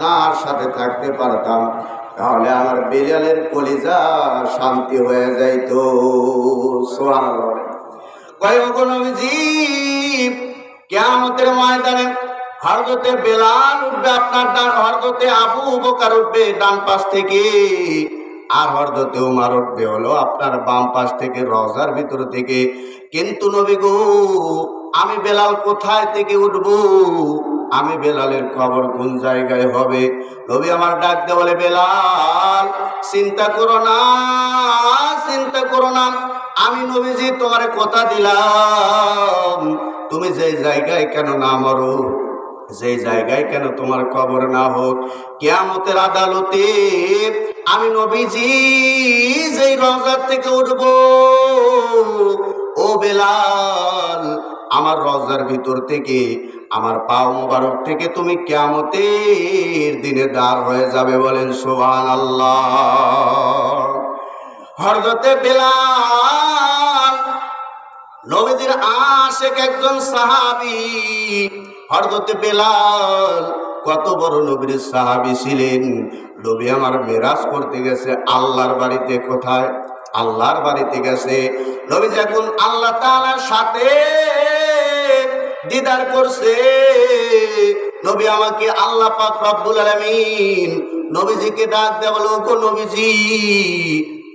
তার সাথে থাকতে পারতাম, তাহলে আমার বেলালের কলিজা শান্তি হয়ে যাইতো। কেমতের ময়দানে হরদতে বেলাল উঠবে আপনার ডান হরদতে আবু বকার উঠবে ডান পাশ থেকে, আর হরদতে উমার উঠবে হলো আপনার বাম পাশ থেকে রজার ভিতর থেকে। কিন্তু নবী গো, আমি বেলাল কোথায় থেকে উঠবো? আমি বেলালের খবর কোন জায়গায় হবে? নবী আমার ডাক দে বলে, বেলাল, চিন্তা করো না, চিন্তা করো না। আমি নবীজি, তোমার কথা দিলাম। তুমি যে জায়গায় কেন না মরো? যে জায়গায় কেন তোমার খবর না হোক? কেয়ামতের আদালতে আমি নবীজি যেই রজার থেকে উঠব, ও বেলাল, আমার রজার ভিতর থেকে আমার পাও মোবারক থেকে তুমি কেয়ামতের দিনে দাঁড় হয়ে যাবে বলেন সোহান আল্লাহ হরদতে বেলাল নবীদের আশেক একজন সাহাবি হরদতে বেলাল, কত বড় নবীর সাহাবি ছিলেন। নবী আমার মেরাজ করতে গেছে, আল্লাহর বাড়িতে কোথায়? আল্লাহর বাড়িতে গেছে। নবী যখন আল্লাহ তাআলার সাথে দিদার করছে। নবী আমাকে আল্লাহ পাক রব্বুল আলামিন নবীজিকে ডাক দেওয়া গো নবীজি,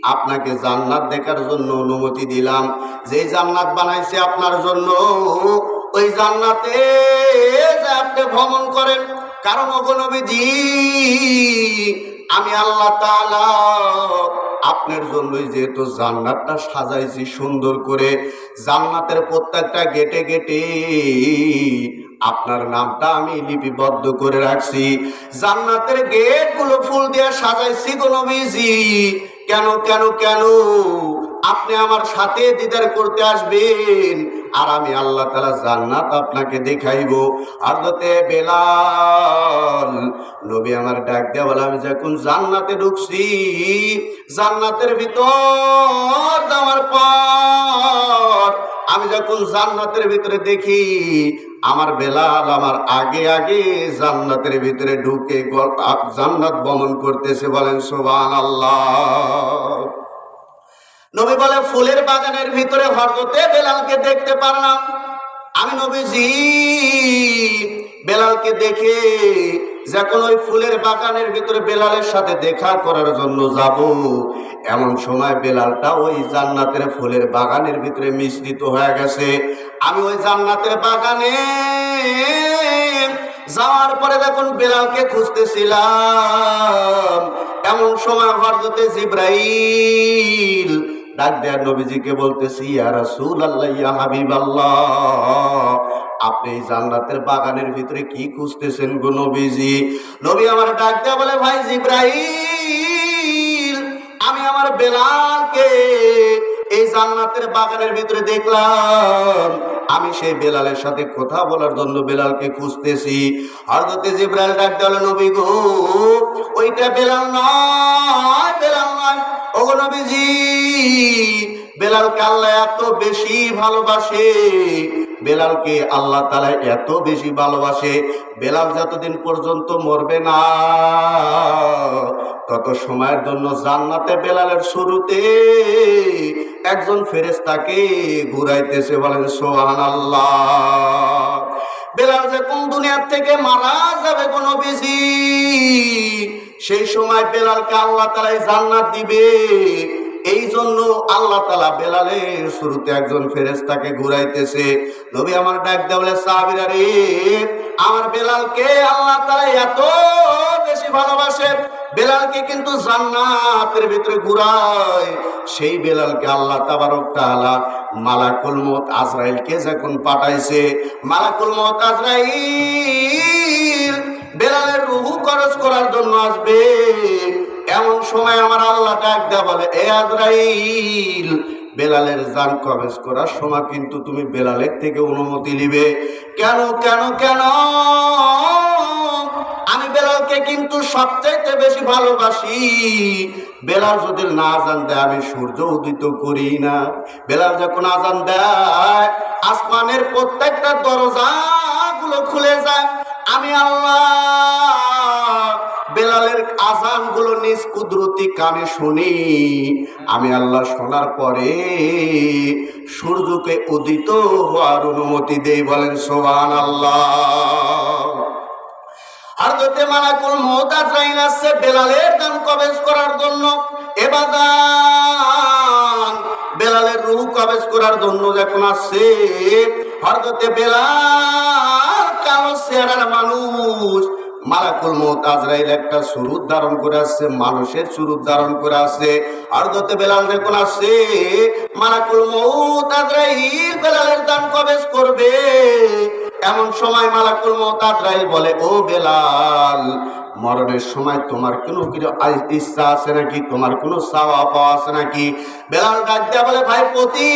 আপনাকে জান্নাত দেখার জন্য অনুমতি দিলাম। যে জান্নাত বানাইছে আপনার জন্য, ওই জান্নাতে আপনি ভ্রমণ করেন। কারণ, ওগো নবীজি আমি আল্লাহ আপনার জন্যই যেহেতু জান্নাতটা সাজাইছি সুন্দর করে, জান্নাতের প্রত্যেকটা গেটে গেটে আপনার নামটা আমি লিপিবদ্ধ করে রাখছি। জান্নাতের গেটগুলো ফুল দিয়ে সাজাইছি গো নবীজি। কেন কেন কেন? আপনি আমার সাথে দিদার করতে আসবেন। আর আমি আল্লাহ তালা জান্নাত আপনাকে দেখাইব। আর হতে বেলাল নবী আমার ডাক দেওয়া বলে, আমি যখন জান্নাতে ঢুকছি, জান্নাতের ভিতর যাওয়ার পর আমি যখন জান্নাতের ভিতরে দেখি, আমার বেলাল আমার আগে আগে জান্নাতের ভিতরে ঢুকে জান্নাত বমন করতেছে বলেন সোবান আল্লাহ নবী বলে, ফুলের বাগানের ভিতরে হরদতে বেলালকে দেখতে পারলাম। আমি নবীজি, বেলালকে দেখে যখন ওই ফুলের বাগানের ভিতরে বেলালের সাথে দেখা করার জন্য যাব, এমন সময় বেলালটা ওই জান্নাতের ফুলের বাগানের ভিতরে মিশ্রিত হয়ে গেছে। আমি ওই জান্নাতের বাগানে যাওয়ার পরে যখন বেলালকে খুঁজতেছিলাম, এমন সময় হরদতে জিব্রাইল ডাক দেয়ার নবীজিকে বলতেছি আপনি এই জান্নাতের বাগানের ভিতরে কি খুঁজতেছেন গো নবীজি? নবী আমার ডাক দেয়া বলে, ভাই জিব্রাইল, আমি আমার বেলালকে এই জান্নাতের বাগানের ভিতরে দেখলাম। আমি সেই বেলালের সাথে কথা বলার জন্য বেলালকে খুঁজতেছি। হরদতে জিব্রাইল ডাক দেওয়াল নবী গো, ওইটা বেলাল নয় বেলাল নয়। ও নবীজি বেলালকে আল্লাহ এত বেশি ভালোবাসে, বেলালকে আল্লাহ তালা এত বেশি ভালোবাসে। বেলাল যতদিন পর্যন্ত মরবে না, তত সময়ের জন্য জান্নাতে বেলালের শুরুতে একজন ফেরেস্তাকে ঘুরাইতেছে, বলেন সোহান আল্লাহ বেলাল যে কোন দুনিয়ার থেকে মারা যাবে কোনো বেশি সেই সময় বেলালকে আল্লাহ তালাই জান্নাত দিবে। এই জন্য আল্লাহ তালা বেলালের শুরুতে একজন ফেরেস্তাকে ঘুরাইতেছে। নবী আমার ডাক দেওয়ালে সাহাবিরা রে, আমার বেলালকে আল্লাহ তালা এত বেশি ভালোবাসে। বেলালকে কিন্তু জান্নাতের ভিতরে ঘুরায়। সেই বেলালকে আল্লাহ তাবারক তাআলা মালাকুল মত আজরাইলকে যখন পাঠাইছে, মালাকুল মত আজরাইল বেলালের রুহু খরচ করার জন্য আসবে। এমন সময় আমার আল্লাহ ডাক দেয়া বলে, এ আজরাইল, বেলালের জান কবেজ করার সময় কিন্তু তুমি বেলালের থেকে অনুমতি নিবে। কেন কেন কেন? আমি বেলালকে কিন্তু সবচাইতে বেশি ভালোবাসি। বেলাল যদি না আজান দেয়, আমি সূর্য উদিত করি না। বেলাল যখন আজান দেয়, আসমানের প্রত্যেকটা দরজা গুলো খুলে যায়। আমি আল্লাহ বেলালের আজানগুলো নিজ কুদরতি কানে শুনি। আমি আল্লাহ শোনার পরে সূর্যকে উদিত হওয়ার অনুমতি দেই, বলেন সোহান আল্লাহ আর যদি মালাকুল মৌত আজরাইল আসছে বেলালের দান কবেজ করার জন্য এবাদান বেলালের রুহ কবেজ করার জন্য যখন আসছে হরদতে বেলাল কালো চেহারার মানুষ মালাকুল মৌত আজরাইল একটা সুরুত ধারণ করে আসছে, মানুষের সুরুত ধারণ করে আসছে, আর হরদতে বেলাল যখন আসছে, মালাকুল মৌত আজরাইল বেলালের দান কবেজ করবে। এমন সময় মালাকুল মতাদ্রাইল বলে, ও বেলাল, মরণের সময় তোমার কোনো কিছু ইচ্ছা আছে নাকি? তোমার কোনো চাওয়া পাওয়া আছে নাকি? বেলাল ডাক দিয়া বলে, ভাই পতি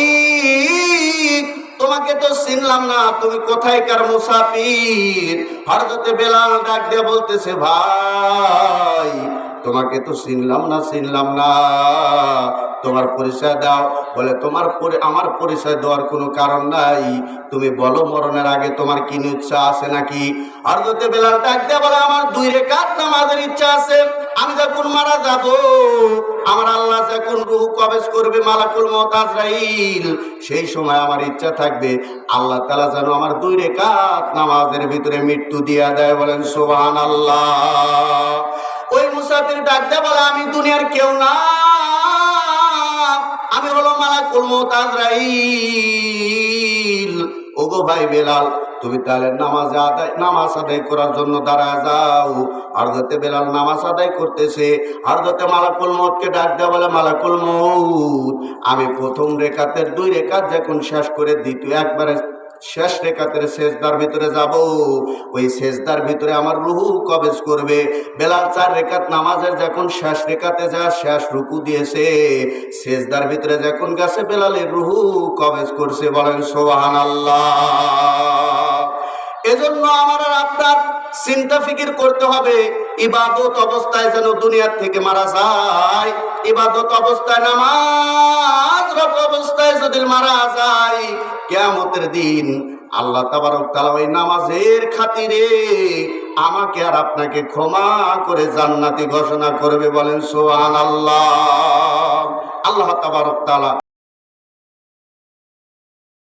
তোমাকে তো চিনলাম না তুমি কোথায় কার মুসাফির? হরদতে বেলাল ডাক দিয়ে বলতেছে ভাই তোমাকে তো চিনলাম না চিনলাম না। তোমার পরিচয় দাও। বলে, তোমার আমার পরিচয় দেওয়ার কোনো কারণ নাই। তুমি বলো, মরণের আগে তোমার কি ইচ্ছা আছে নাকি? আর যদি বেলাল ডাক দেয়া, বলে, আমার দুই রেখাত নামাজের ইচ্ছা আছে। আমি যখন মারা যাব, আমার আল্লাহ যখন রুহ কবেজ করবে মালাকুল মতাজরাইল সেই সময় আমার ইচ্ছা থাকবে আল্লাহ তালা যেন আমার দুই রেখাত নামাজের ভিতরে মৃত্যু দিয়া দেয়। বলেন সোহান আল্লাহ মুসাফির ডাক দেয়া বলে, আমি দুনিয়ার কেউ না। আমি হলো মালাকুল মোতাজরাইল ওগো ভাই বেলাল, তুমি তাহলে নামাজ আদায় নামাজ আদায় করার জন্য দাঁড়ায় যাও। আর যাতে বেলাল নামাজ আদায় করতেছে, আর যাতে মালাকুল মতকে ডাক দেওয়া বলে, মালাকুল মত আমি প্রথম রেখাতের দুই রেখাত যখন শেষ করে দ্বিতীয় একবারে শেষ রেখাতের শেষদার ভিতরে যাব। ওই শেষদার ভিতরে আমার রুহু কবেজ করবে। বেলাল চার রেখাত নামাজের যখন শেষ রেখাতে যা শেষ রুকু দিয়েছে। শেষদার ভিতরে যখন গেছে, বেলালের রুহু কবেজ করছে বলেন সোহান আল্লাহ এজন্য আমার আপনার চিন্তা ফিকির করতে হবে। ইবাদত অবস্থায় যেন দুনিয়ার থেকে মারা যায়। ইবাদত অবস্থায় নামাজ রত অবস্থায় যদি মারা যায়, কেয়ামতের দিন আল্লাহ তাবারক তাআলা ওই নামাজের খাতিরে আমাকে আর আপনাকে ক্ষমা করে জান্নাতি ঘোষণা করবে বলেন সোহান আল্লাহ আল্লাহ তাবারক তাআলা